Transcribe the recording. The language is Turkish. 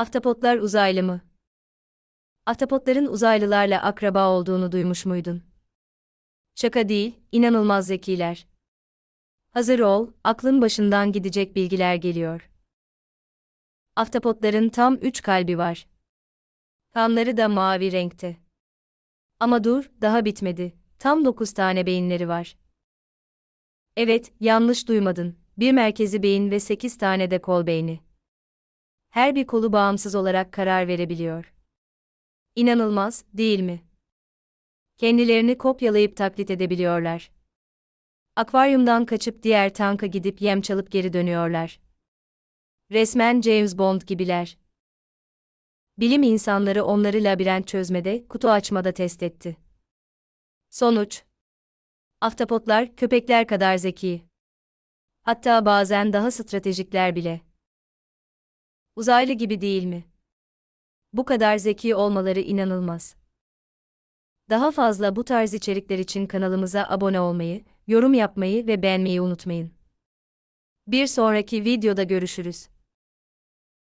Ahtapotlar uzaylı mı? Ahtapotların uzaylılarla akraba olduğunu duymuş muydun? Şaka değil, inanılmaz zekiler. Hazır ol, aklın başından gidecek bilgiler geliyor. Ahtapotların tam üç kalbi var. Kanları da mavi renkte. Ama dur, daha bitmedi. Tam dokuz tane beyinleri var. Evet, yanlış duymadın. Bir merkezi beyin ve sekiz tane de kol beyni. Her bir kolu bağımsız olarak karar verebiliyor. İnanılmaz, değil mi? Kendilerini kopyalayıp taklit edebiliyorlar. Akvaryumdan kaçıp diğer tanka gidip yem çalıp geri dönüyorlar. Resmen James Bond gibiler. Bilim insanları onları labirent çözmede, kutu açmada test etti. Sonuç Ahtapotlar köpekler kadar zeki. Hatta bazen daha stratejikler bile. Uzaylı gibi değil mi? Bu kadar zeki olmaları inanılmaz. Daha fazla bu tarz içerikler için kanalımıza abone olmayı, yorum yapmayı ve beğenmeyi unutmayın. Bir sonraki videoda görüşürüz.